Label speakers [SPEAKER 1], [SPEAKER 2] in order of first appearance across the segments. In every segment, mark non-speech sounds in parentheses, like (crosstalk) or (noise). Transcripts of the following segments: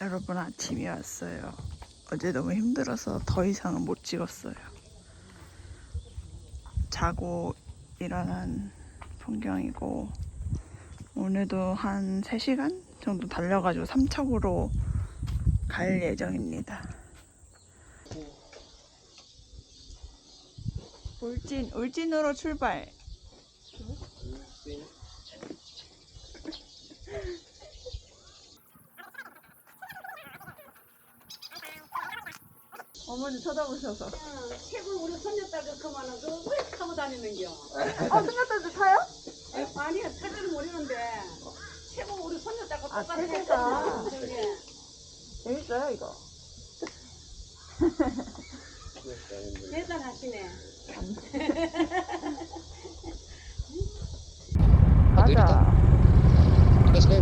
[SPEAKER 1] 여러분 아침이 왔어요. 어제 너무 힘들어서 더 이상은 못 찍었어요. 자고 일어난 풍경이고 오늘도 한 3시간 정도 달려가지고 삼척으로 갈 예정입니다. 울진 울진으로 출발. 어머니 쳐다보셔서.
[SPEAKER 2] 최고 우리 손녀딸도 그만은 그왜 타고 다니는겨?
[SPEAKER 1] 어, 손녀딸도 타요?
[SPEAKER 2] 아니야 탈지는 모르는데 최고 우리 손녀딸과
[SPEAKER 1] 아,
[SPEAKER 2] 똑같은
[SPEAKER 1] 최고다.
[SPEAKER 2] 애들 저기
[SPEAKER 1] 재밌어요 이거. (laughs)
[SPEAKER 2] 대단하시네. (laughs)
[SPEAKER 1] 가자.
[SPEAKER 3] 그래서 와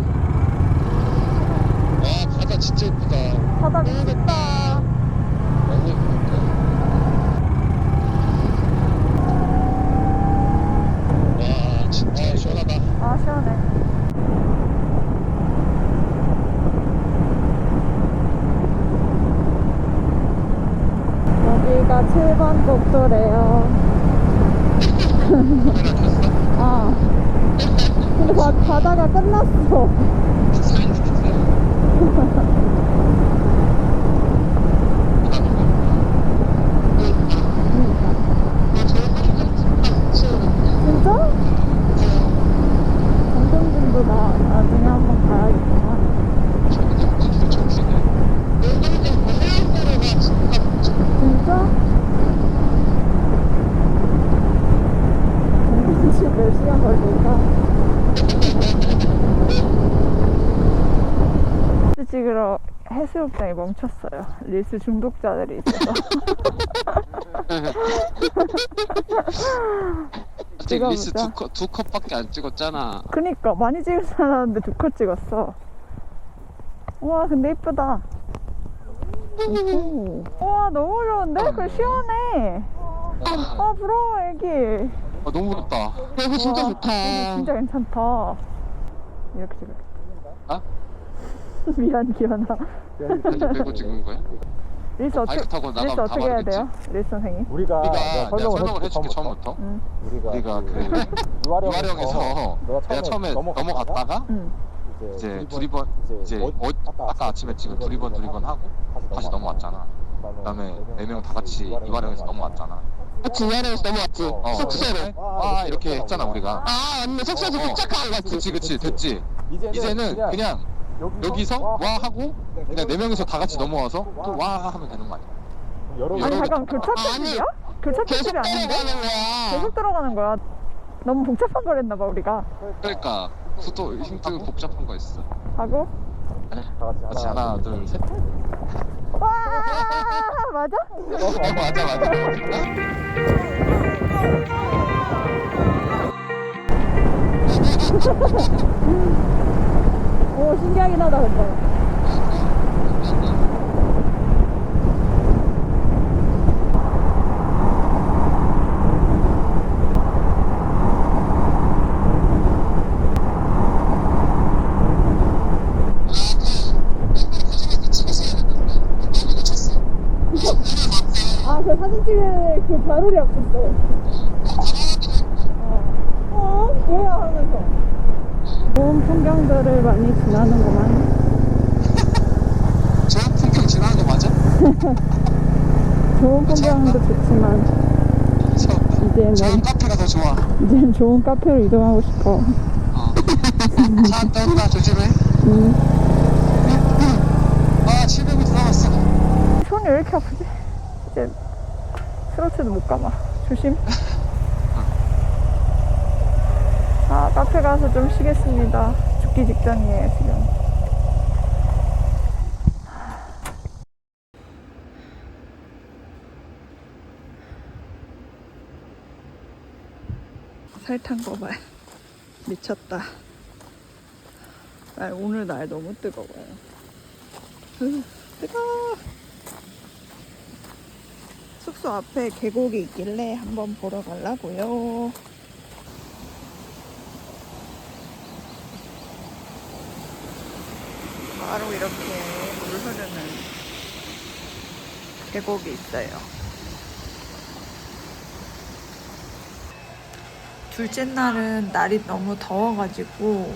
[SPEAKER 3] 바다 진짜 예쁘다
[SPEAKER 1] 바다 미쳤다.
[SPEAKER 3] 너무 예쁘다 와 진짜 시원하다
[SPEAKER 1] 아 시원해. 여기가 7번 국도래요.
[SPEAKER 3] 카메라 켰어?
[SPEAKER 1] 아. 근데 바, 바다가 끝났어.
[SPEAKER 3] 사진 찍혔어요?
[SPEAKER 1] 진짜? 정동진도 나 나중에 한번 가야겠구나. 진짜? 정동진 몇 시간 걸릴까? 찍으러 해수욕장에 멈췄어요. 릴스 중독자들이 있어서. (laughs)
[SPEAKER 3] 갑자기
[SPEAKER 1] 찍어보자.
[SPEAKER 3] 리스 두, 컷, 두 컷밖에 안 찍었잖아
[SPEAKER 1] 그니까 많이 찍을 줄 알았는데 두 컷 찍었어. 와 근데 이쁘다. 오. 와 너무 좋은데? 그 시원해. 아 부러워 애기.
[SPEAKER 3] 아 너무 부럽다
[SPEAKER 1] 여기 진짜 좋다. 진짜 괜찮다. 이렇게 찍을.
[SPEAKER 3] 아? (laughs)
[SPEAKER 1] 미안 기현아.
[SPEAKER 3] 편집 빼고 찍은 거야?
[SPEAKER 1] 릴스 어떻게
[SPEAKER 3] 바이크 타고 나가면
[SPEAKER 1] 릴스
[SPEAKER 3] 다
[SPEAKER 1] 어떻게 해야? 돼요? 릴스 선생님?
[SPEAKER 4] 우리가
[SPEAKER 3] 우리가
[SPEAKER 4] 내가 설명을,
[SPEAKER 3] 해줄게 처음부터
[SPEAKER 1] 응.
[SPEAKER 4] 우리가,
[SPEAKER 3] 우리가 그
[SPEAKER 4] 유아령에서
[SPEAKER 3] 유아령에서 내가 처음에 넘어갔다가
[SPEAKER 1] 응.
[SPEAKER 3] 이제 두리번 이제 어, 아까 아침에 찍은 두리번 두리번 하고 다시 넘어왔잖아 그다음에 네 명 다 같이 이화령에서 넘어왔잖아
[SPEAKER 5] 그치, 이화령에서 넘어왔지.
[SPEAKER 3] 어,
[SPEAKER 5] 숙소로.
[SPEAKER 3] 와 이렇게 했잖아 우리가
[SPEAKER 5] 아, 언니 숙소에서
[SPEAKER 3] 어,
[SPEAKER 5] 도착한 거지.
[SPEAKER 3] 그치 그치 됐지 이제는 그냥 여기서 와 하고 그냥 네 명이서 다 같이 넘어와서 또 와 하면 되는 거 아니야
[SPEAKER 4] 여러
[SPEAKER 1] 아니 잠깐
[SPEAKER 3] 개-
[SPEAKER 1] 교차 택시야? 교차
[SPEAKER 5] 계속
[SPEAKER 1] 택시가 아닌데?
[SPEAKER 5] 따라가는 거야.
[SPEAKER 1] 계속 들어가는 거야. 너무 복잡한 걸 했나 봐 우리가.
[SPEAKER 3] 그러니까 그것도 힘들고 복잡한 거 있어
[SPEAKER 1] 하고
[SPEAKER 3] 같이 하나 둘 셋
[SPEAKER 1] 와 맞아?
[SPEAKER 3] 어, 맞아 맞아
[SPEAKER 1] 오 신기하긴 하다 근데. 아, 그 사진 찍을 그 바로리 없었어. 어, 어, 뭐야 하면서. 좋은 풍경들을 많이 지나는구만. (laughs)
[SPEAKER 3] 좋은 풍경 지나는 거 맞아? (laughs)
[SPEAKER 1] 좋은 풍경도 좋지만,
[SPEAKER 3] 저,
[SPEAKER 1] 이제는,
[SPEAKER 3] 좋은 카페가 더 좋아
[SPEAKER 1] 이제는 좋은 카페로 이동하고 싶어.
[SPEAKER 3] 어. (laughs) 차 떠온다 조심해
[SPEAKER 1] 음.
[SPEAKER 3] 아 700m 남았어
[SPEAKER 1] 손이 왜 이렇게 아프지? 이제, 트로트도 못 감아. 조심. 아, 카페 가서 좀 쉬겠습니다. 죽기 직전이에요, 지금. 설탕 거 봐요. 미쳤다. 날, 오늘 날 너무 뜨거워요. 으, 뜨거워. 숙소 앞에 계곡이 있길래 한번 보러 가려고요. 바로 이렇게 흐르는 계곡이 있어요. 둘째 날은 날이 너무 더워가지고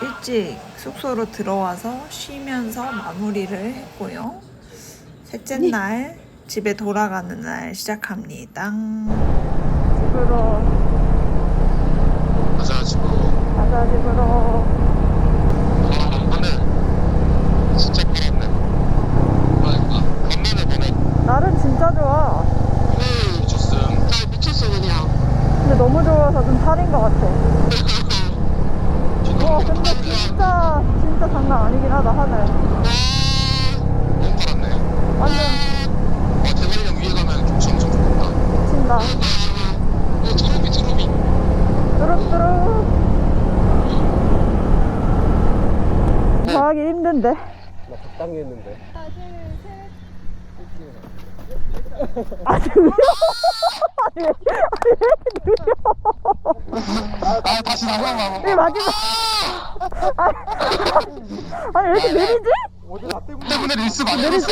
[SPEAKER 1] 일찍 숙소로 들어와서 쉬면서 마무리를 했고요. 셋째 날 집에 돌아가는 날 시작합니다. 집으로
[SPEAKER 3] 가자 집으로
[SPEAKER 1] 가자 집으로.
[SPEAKER 3] 아 진짜 보네
[SPEAKER 1] 날은 진짜 좋아.
[SPEAKER 3] 오늘 미쳤음
[SPEAKER 5] 나 미쳤어 그냥.
[SPEAKER 1] 근데 너무 좋아서 좀 탈인 것 같아. 와 근데 진짜 진짜 장난 아니긴 하다 하늘.
[SPEAKER 3] 너무 파랗네
[SPEAKER 1] 완전
[SPEAKER 3] 와 대관령 위에 가면 경치 엄청 좋겠다
[SPEAKER 1] 미친다.
[SPEAKER 3] 어 두루미 두루미
[SPEAKER 1] 뚜룩뚜룩. 더하기 힘든데.
[SPEAKER 4] 나 적당히 했는데.
[SPEAKER 1] 아니 느려. 아니 왜, 아니 왜 이렇게 느려.
[SPEAKER 3] 아 다시 나가 봐
[SPEAKER 1] 이게 마지막. 아니, 아니 왜 이렇게 느리지?
[SPEAKER 4] 어제 나 때문에
[SPEAKER 3] 때문에 릴스 많이 했어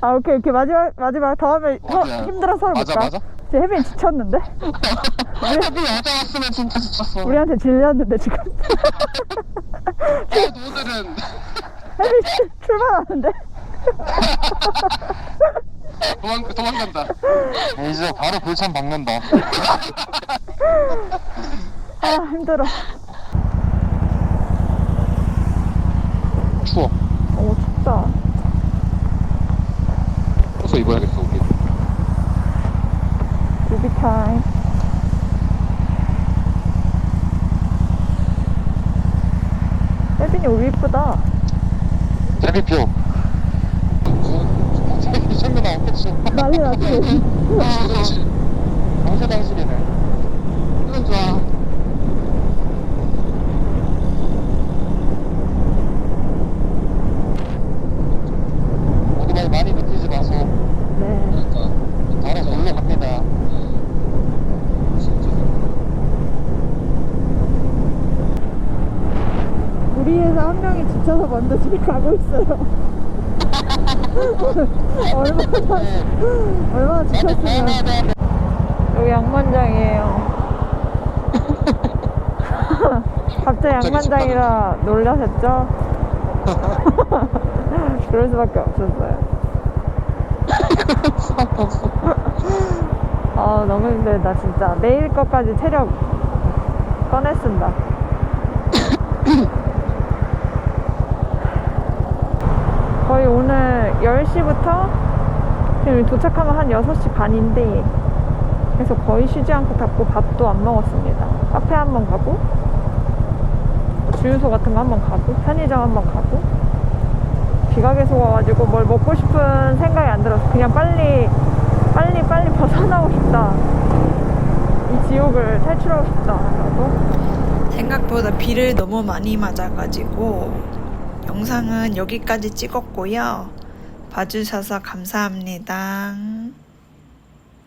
[SPEAKER 1] 아 오케이 오케이 마지막 마지막 다음에 서,
[SPEAKER 3] 맞아.
[SPEAKER 1] 힘들어서 서로
[SPEAKER 3] 맞아,
[SPEAKER 1] 볼까?
[SPEAKER 3] 맞아.
[SPEAKER 1] 지금 혜빈 지쳤는데? (laughs)
[SPEAKER 5] 해비 여자 왔으면 진짜 지쳤어.
[SPEAKER 1] 우리한테 질렸는데 지금
[SPEAKER 3] 오늘은
[SPEAKER 1] 혜빈 출- 출발하는데? (laughs)
[SPEAKER 3] 도망, 도망간다 (laughs) 이제 바로 불참 박는다
[SPEAKER 1] 아 힘들어
[SPEAKER 3] 추워
[SPEAKER 1] 오 춥다
[SPEAKER 3] 벗어 입어야겠어 우리.
[SPEAKER 1] 뮤비 타임 혜빈이 우리 이쁘다.
[SPEAKER 3] 제비표 생각 나왔겠지
[SPEAKER 1] 난리 났지.
[SPEAKER 3] 방세당실이네.
[SPEAKER 5] 이건 좋아.
[SPEAKER 3] 오토바이 많이 느끼지 마서
[SPEAKER 1] 네
[SPEAKER 3] 바로 놀러 갑니다
[SPEAKER 1] 우리에서 지쳐서 먼저 집에 가고 있어요. (laughs) 얼마나 얼마나 지쳤으면. 여기 양만장이에요. (laughs) 갑자기 양만장이라 놀라셨죠? (laughs) 그럴 수밖에 없었어요. 아 너무 힘들다 진짜. 내일 것까지 체력 꺼냈습니다 거의 오늘 10시부터 지금 도착하면 한 6시 반인데 그래서 거의 쉬지 않고 닫고 밥도 안 먹었습니다. 카페 한 번 가고 주유소 같은 거 한 번 가고 편의점 한 번 가고 비가 계속 와가지고 뭘 먹고 싶은 생각이 안 들어서 그냥 빨리 빨리 빨리 벗어나고 싶다. 이 지옥을 탈출하고 싶다. 라고 생각보다 비를 너무 많이 맞아가지고 영상은 여기까지 찍었고요. 봐주셔서 감사합니다.